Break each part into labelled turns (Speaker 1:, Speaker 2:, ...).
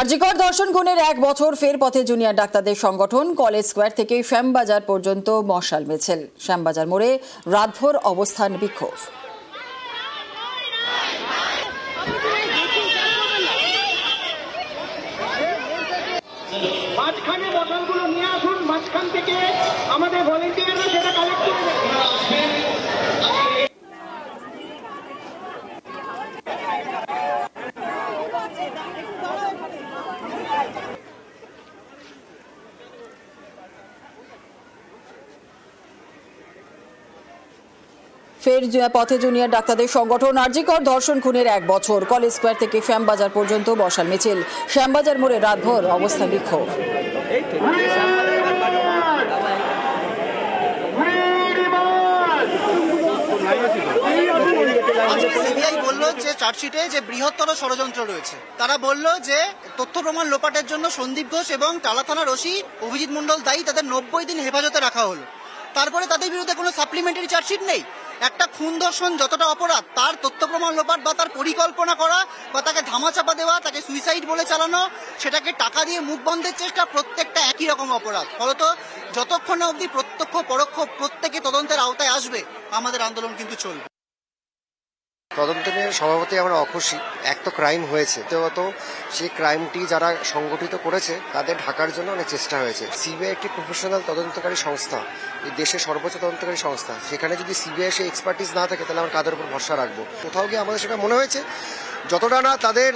Speaker 1: আরজিকর দর্শন গুণের এক বছর ফের পথে জুনিয়র ডাক্তারদের সংগঠন কলেজ স্কোয়ার থেকে শ্যামবাজার পর্যন্ত মশাল মিছিল। শ্যামবাজার মোড়ে রাতভর অবস্থান বিক্ষোভ।
Speaker 2: মাঝখানে নিয়ে আসুন, মাঝখান থেকে আমাদের ভলেন্টিয়াররা সেটা কালেক্ট করে
Speaker 1: ফের পথে জুনিয়র ডাক্তারদের সংগঠন আরজিকর ধর্ষণ খুনের এক বছর। কলেজ স্কোয়ার থেকে শ্যামবাজার পর্যন্ত বসার মিছিল। শ্যামবাজার মোড়ে রাতভর অবস্থান বিক্ষোভ।
Speaker 3: আজকে সিবিআই বলল যে চার্জশিটে যে বৃহত্তর ষড়যন্ত্র রয়েছে, তারা বলল যে তথ্য প্রমাণ লোপাটের জন্য সন্দীপ ঘোষ এবং টালা থানার ওসি অভিজিৎ মণ্ডল দায়ী, তাদের নব্বই দিন হেফাজতে রাখা হলো। তারপরে তাদের বিরুদ্ধে কোনো সাপ্লিমেন্টারি চার্জশিট নেই? একটা খুন দর্শন যতটা অপরাধ, তার তথ্য প্রমাণ লোপাট বা তার পরিকল্পনা করা বা তাকে ধামাচাপা দেওয়া, তাকে সুইসাইড বলে চালানো, সেটাকে টাকা দিয়ে মুখ বন্ধের চেষ্টা, প্রত্যেকটা একই রকম অপরাধ। ফলত যতক্ষণ অবধি প্রত্যক্ষ, পরোক্ষ প্রত্যেকে তদন্তের আওতায় আসবে, আমাদের আন্দোলন কিন্তু চলবে।
Speaker 4: তদন্ত নিয়ে সভাপতি আমরা অখুশি। এক তো ক্রাইম হয়েছে। দ্বিতীয়ত, সেই ক্রাইমটি যারা সংগঠিত করেছে, তাদের ঢাকার জন্য অনেক চেষ্টা হয়েছে। সিবিআই একটি প্রফেশনাল তদন্তকারী সংস্থা। এই দেশের সর্বোচ্চ তদন্তকারী সংস্থা। সেখানে যদি সিবিআই সেই এক্সপার্টিস না থাকে, তাহলে আমরা কাদের উপর ভরসা রাখব? কোথাও গিয়ে আমাদের সেটা মনে হয়েছে যতটা না তাদের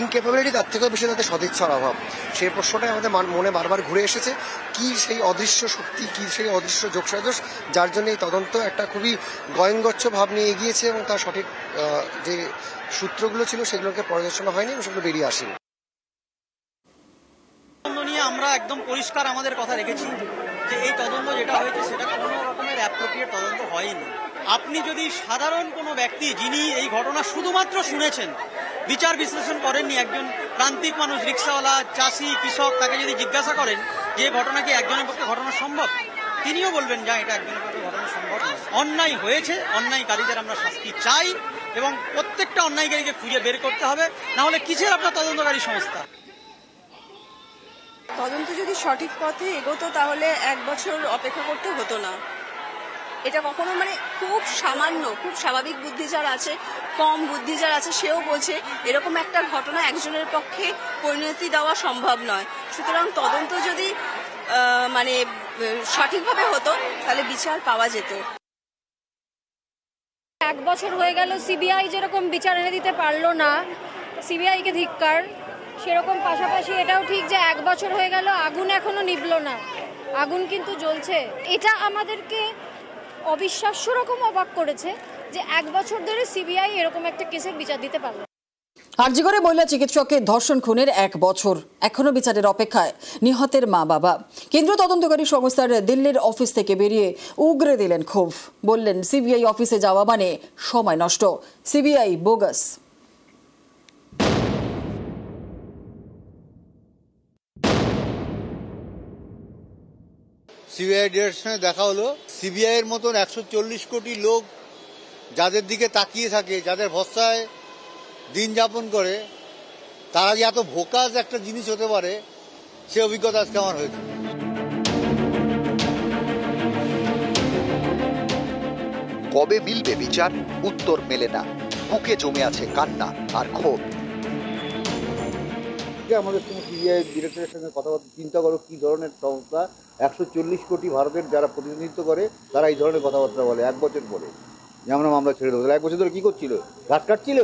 Speaker 4: ইনকেপাবিলিটি তার থেকেও বেশি তাদের সদিচ্ছার অভাব। সেই প্রশ্নটাই আমাদের মনে বারবার ঘুরে এসেছে। কি সেই অদৃশ্য শক্তি, কি সেই অদৃশ্য যোগসাজস যার জন্য এই তদন্ত একটা খুবই গয়ঙ্গচ্ছ ভাব নিয়ে এগিয়েছে এবং তার সঠিক যে সূত্রগুলো ছিল সেগুলোকে পর্যালোচনা হয়নি এবং সেগুলো বেরিয়ে আসেনি।
Speaker 3: আমরা একদম পরিষ্কার আমাদের কথা রেখেছি। যে এই তদন্ত যেটা হয়েছে সেটা কোনো রকমের অ্যাপ্রোপ্রিয়েট তদন্ত হয়নি। আপনি যদি সাধারণ কোনো ব্যক্তি যিনি এই ঘটনা শুধুমাত্র শুনেছেন, বিচার বিশ্লেষণ করেননি, একজন প্রান্তিক মানুষ, রিক্সাওয়ালা, চাষি, কৃষক, তাকে যদি জিজ্ঞাসা করেন যে ঘটনা কি একজনের পক্ষে ঘটনা সম্ভব, তিনিও বলবেন যা এটা একজনের পক্ষে ঘটনা সম্ভব অন্যায় হয়েছে, অন্যায়কারীদের আমরা শাস্তি চাই এবং প্রত্যেকটা অন্যায়কারীকে খুঁজে বের করতে হবে। না হলে কিসের আপনার তদন্তকারী সংস্থা?
Speaker 5: তদন্ত যদি সঠিক পথে এগোতো তাহলে এক বছর অপেক্ষা করতে হতো না। এটা কখনো মানে খুব সামান্য, খুব স্বাভাবিক বুদ্ধি যার আছে, কম বুদ্ধি যার আছে, সেও বোঝে এরকম একটা ঘটনা একজনের পক্ষে পরিণতি দেওয়া সম্ভব নয়। সুতরাং তদন্ত যদি মানে সঠিকভাবে হতো, তাহলে বিচার পাওয়া যেত।
Speaker 6: এক বছর হয়ে গেল, সিবিআই যেরকম বিচার এনে দিতে পারল না, সিবিআইকে ধিক্কার। সেরকম পাশাপাশি এটাও ঠিক যে এক বছর হয়ে গেল, আগুন এখনও নিভলো না। আগুন কিন্তু জ্বলছে। এটা আমাদেরকে অবিশ্বাস্য রকম অবাক করেছে যে এক বছর ধরে সিবিআই এরকম একটা কেসের বিচার দিতে পারল।
Speaker 1: আরজিকরে মহিলা চিকিৎসকের ধর্ষণ খুনের এক বছর এখনও বিচারের অপেক্ষায় নিহতের মা বাবা। কেন্দ্রীয় তদন্তকারী সংস্থার দিল্লির অফিস থেকে বেরিয়ে উগরে দিলেন ক্ষোভ। বললেন, সিবিআই অফিসে যাওয়া মানে সময় নষ্ট। CBI bogus.
Speaker 7: সিবিআই সঙ্গে দেখা হলো। সিবিআই এর মতন একশো চল্লিশ কোটি লোক যাদের দিকে তাকিয়ে থাকে যাদের ভরসায় দিন যাপন করে তারা যে এত ভোকাস একটা জিনিস হতে পারে সে অভিজ্ঞতা আজকে আমার হয়েছে।
Speaker 8: কবে মিলবে বিচার? উত্তর মেলে না। বুকে জমে আছে কান্না আর ক্ষোভ।
Speaker 9: আমাদের সঙ্গে সিবিআই ডিরেক্টরের সঙ্গে কথাবার্তা চিন্তা করো কি ধরনের সংস্থা একশো চল্লিশ কোটি ভারতের যারা প্রতিনিধিত্ব করে, তারা এই ধরনের কথাবার্তা বলে এক বছর পরে। যেমন আমরা ছেড়ে দেবো। এক বছর ধরে কি করছিল? ঘাস কাটছিল?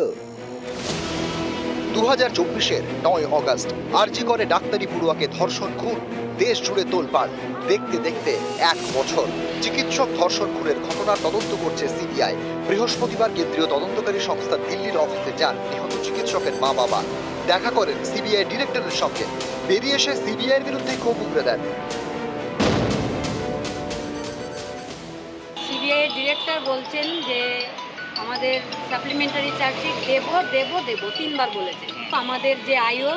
Speaker 8: দু হাজার চব্বিশের নয় অগস্ট, আরজি করে ডাক্তারি পড়ুয়াকে ধর্ষণ খুন, দেশ জুড়ে তোলপাড়। দেখতে দেখতে এক বছর। চিকিৎসক ধর্ষণ খুনের ঘটনার তদন্ত করছে সিবিআই। বৃহস্পতিবার কেন্দ্রীয় তদন্তকারী সংস্থা দিল্লির অফিসে যান নিহত চিকিৎসকের মা বাবা। দেখা করেন সিবিআই ডিরেক্টরের সঙ্গে। বেরিয়ে এসে সিবিআইয়ের বিরুদ্ধে ক্ষোভ উগড়ে দেন।
Speaker 10: সিবিআই ডিরেক্টর বলছেন যে আমাদের সাপ্লিমেন্টারি চার্জশিট দেব দেব দেব, তিনবার বলেছেন আমাদের যে আইও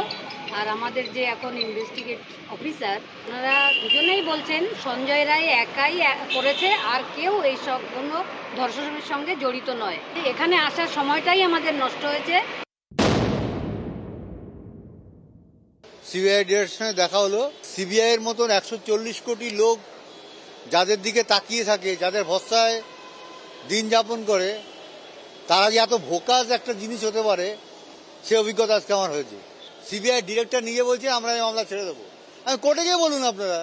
Speaker 10: আর আমাদের যে এখন ইনভেস্টিগেট অফিসার ওনারা দুজনেই বলছেন সঞ্জয় রায় একাই করেছে, আর কেউ এই সব কোনো ধর্ষণের সঙ্গে জড়িত নয়। এখানে আসার সময়টাই আমাদের নষ্ট হয়েছে।
Speaker 7: সিবিআই ডিরেক্টরের সঙ্গে দেখা হলো, সিবিআই এর মতন একশো চল্লিশ কোটি লোক যাদের দিকে তাকিয়ে থাকে, যাদের ভরসায় দিন যাপন করে, তারা যে এত ভোকাস একটা জিনিস হতে পারে, সে অভিজ্ঞতা আজকে আমার হয়েছে। সিবিআই ডিরেক্টর নিজে বলছে, আমরা এই মামলা ছেড়ে দেবো। আমি কোর্টে গিয়ে বলুন আপনারা,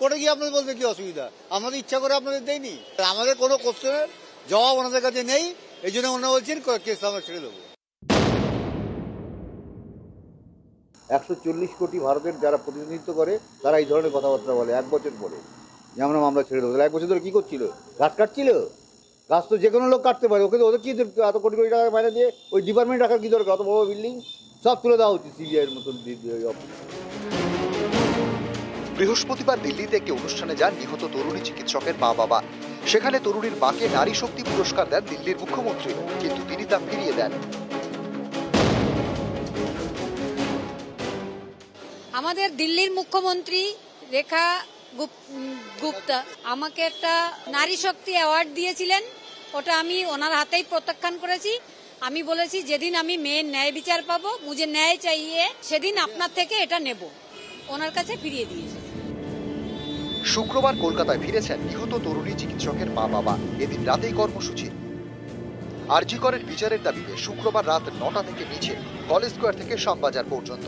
Speaker 7: কোর্টে গিয়ে আপনাদের বলতে কি অসুবিধা? আমাদের ইচ্ছা করে আপনাদের দেয়নি আমাদের কোনো কোশ্চেনের জবাব ওনাদের কাছে নেই, এই জন্য ওনারা বলছেন কেস আমরা ছেড়ে দেবো।
Speaker 9: একশো চল্লিশ কোটি ভারতের যারা প্রতিনিধিত্ব করে, তারা এই ধরনের কথাবার্তা বলে, এক বছর পরে। যে আমরা মামলা ছেড়ে দেবো। তাহলে এক বছর ধরে কী করছিল? গাছ কাটছিল? গাছ তো যে কোনো লোক কাটতে পারে। ওকে তো ওদের কি দরকার? এত কোটি কোটি টাকা বাইরে দিয়ে ওই ডিপার্টমেন্ট রাখার কী দরকার? অত বড় বিল্ডিং সব তুলে দেওয়া উচিত সিবিআইয়ের মতন
Speaker 8: বৃহস্পতিবার দিল্লিতে একটি অনুষ্ঠানে যান নিহত তরুণী চিকিৎসকের মা বাবা। সেখানে তরুণীর মাকে নারী শক্তি পুরস্কার দেন দিল্লির মুখ্যমন্ত্রী। কিন্তু তিনি তা ফিরিয়ে দেন।
Speaker 10: আমাদের দিল্লির মুখ্যমন্ত্রী রেখা গুপ্তা আমাকে একটা নারী শক্তি অ্যাওয়ার্ড দিয়েছিলেন। ওটা আমি ওনার হাতেই প্রত্যাখ্যান করেছি। আমি বলেছি, যেদিন আমি মেয়ের ন্যায় বিচার পাবো, মুঝে ন্যায় চাইয়ে সেদিন আপনার থেকে এটা নেব। ওনার কাছে ফিরিয়ে দিয়েছি।
Speaker 8: শুক্রবার কলকাতায় ফিরেছেন নিহত তরুণী চিকিৎসকের মা বাবা। এদিন রাতেই কর্মসূচি। আরজিকরের বিচারের দাবিতে শুক্রবার রাত নটা থেকে মিছিল কলেজ স্কোয়ার থেকে শ্যামবাজার পর্যন্ত।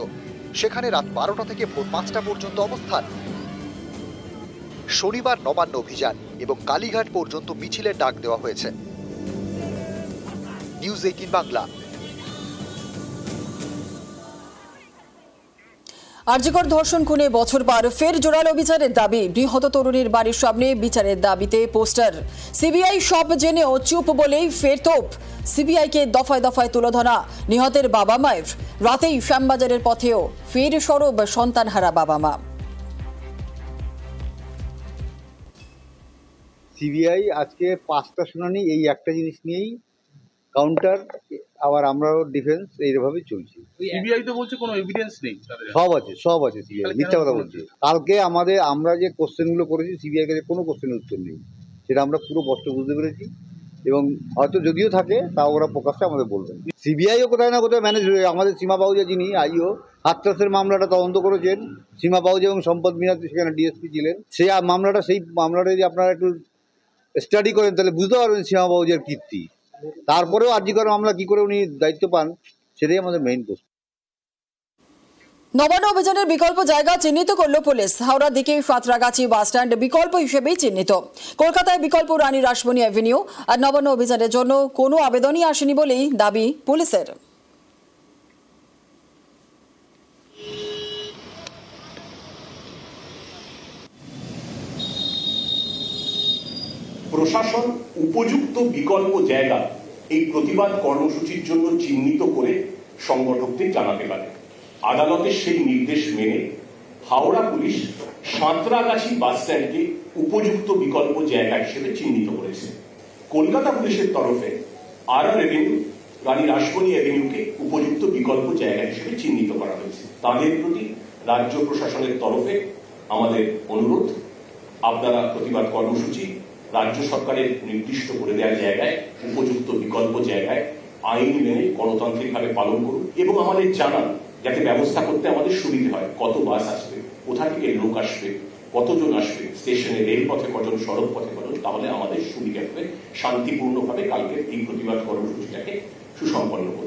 Speaker 8: সেখানে রাত বারোটা থেকে ভোর পাঁচটা পর্যন্ত অবস্থান। শনিবার নবান্ন অভিযান এবং কালীঘাট পর্যন্ত মিছিলের ডাক দেওয়া হয়েছে। News eighteen Bangla.
Speaker 1: আর্যকর ধর্ষণ খুনে বছর পার ফের জোরালো বিচারের দাবি। নিহত তরুণীর বাড়ির সামনে বিচারের দাবিতে পোস্টার। সিবিআই সব জেনেও চুপ বলেই ফের তোপ। সিবিআইকে দফায় দফায় তুলে ধরা। নিহতের বাবা মায়ের রাতেই শ্যামবাজারের পথেও ফের সরব সন্তানহারা বাবা মা
Speaker 9: সিবিআই আজকে পাঁচটা শুনানি এই একটা জিনিস নিয়েই কাউন্টার আবার আমরাও ডিফেন্স এইভাবে চলছি।
Speaker 11: সিবিআই তো বলছে কোনো এভিডেন্স নেই
Speaker 9: সব আছে সব আছে সিবিআই মিথ্যা কথা
Speaker 11: বলছে?
Speaker 9: কালকে আমাদের আমরা যে কোশ্চেনগুলো করেছি সিবিআই কাছে কোনো কোশ্চেনের উত্তর নেই। সেটা আমরা পুরো কষ্ট বুঝতে পেরেছি। এবং হয়তো যদিও থাকে তাও ওরা প্রকাশ্যে আমাদের বলবেন সিবিআইও কোথায় না কোথায় ম্যানেজ হয়ে আমাদের সীমা বাউজা যিনি আইও হাতরাসের মামলাটা তদন্ত করেছেন। সীমা বাউজা এবং সম্পদ মিনাতি সেখানে ডিএসপি ছিলেন। সেই মামলাটা সেই মামলাটা যদি আপনারা একটু স্টাডি করেন, তাহলে বুঝতে পারবেন সীমা বাউজার কীর্তি। তারপরেও আর্যিকর মামলা কি করে উনি দায়িত্ব পান, সেটাই আমাদের মেইন প্রশ্ন।
Speaker 1: নবান্ন অভিযানের বিকল্প জায়গা চিহ্নিত করল পুলিশ। হাওড়ার দিকে সাঁতরাগাছি বাস স্ট্যান্ড বিকল্প হিসেবেই চিহ্নিত। কলকাতায় বিকল্প রানী রাসমণি অ্যাভিনিউ। আর নবান্ন অভিযানের জন্য কোনো আবেদনই আসেনি বলেই দাবি পুলিশের।
Speaker 12: প্রশাসন উপযুক্ত বিকল্প জায়গা এই প্রতিবাদ কর্মসূচির জন্য চিহ্নিত করে সংগঠকদের জানাতে পারে। আদালতের সেই নির্দেশ মেনে হাওড়া পুলিশ সাঁতরাগাছি বাস স্ট্যান্ডকে উপযুক্ত বিকল্প জায়গা হিসেবে চিহ্নিত করেছে। কলকাতা পুলিশের তরফে আর এভিনিউ রানী রাসমণি এভিনিউকে উপযুক্ত বিকল্প জায়গা হিসেবে চিহ্নিত করা হয়েছে। তাদের প্রতি রাজ্য প্রশাসনের তরফে আমাদের অনুরোধ। আপনারা প্রতিবাদ কর্মসূচি রাজ্য সরকারের নির্দিষ্ট করে দেওয়া জায়গায়, উপযুক্ত বিকল্প জায়গায় আইন মেনে গণতান্ত্রিকভাবে পালন করুন এবং আমাদের জানান যাতে ব্যবস্থা করতে আমাদের সুবিধে হয়। কত বাস আসবে, কোথা থেকে লোক আসবে, কতজন আসবে, স্টেশনে, রেলপথে কজন সড়ক পথে কজন, তাহলে আমাদের সুবিধা হবে, শান্তিপূর্ণভাবে কালকে এই প্রতিবাদ কর্মসূচিটাকে সুসম্পন্ন করতে।